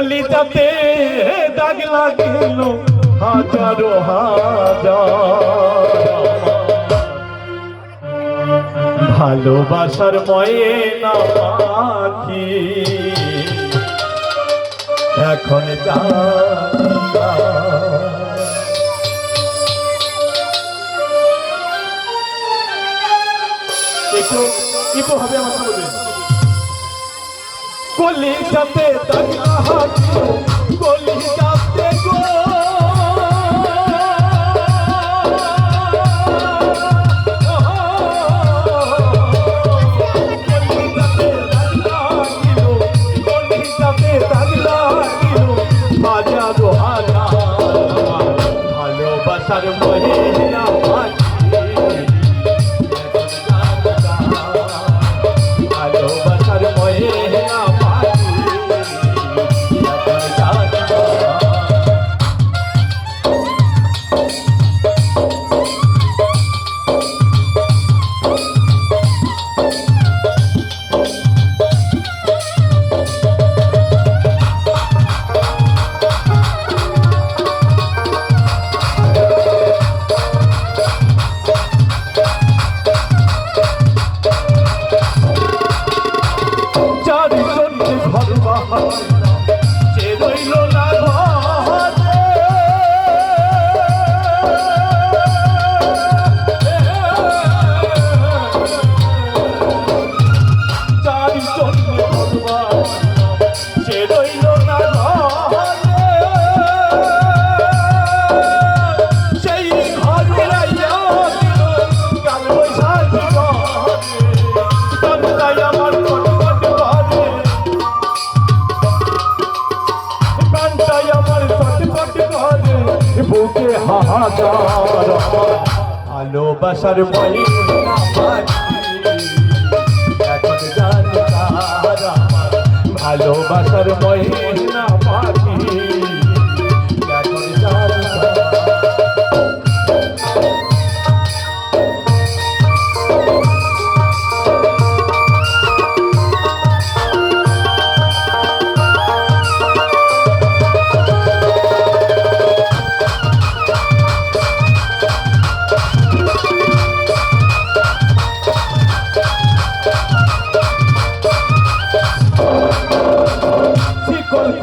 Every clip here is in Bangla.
কলিজাতে দাগ লাগিল হাজারো হাজার। ভালোবাসার ময়ে না পাখি এখন একটু হবে আমার বলবেন দাগলা হাতি কলিজাতে গো। কলিজাতে দাগলা 好。বুকে হাহাকার। ভালোবাসার মহিনা এখন জানি ভালোবাসার মহিনা পাখি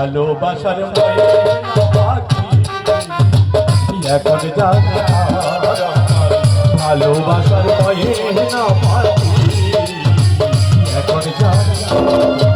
ভালোবাসার এখন ভালোবাসার ভয়ে না এখন জানা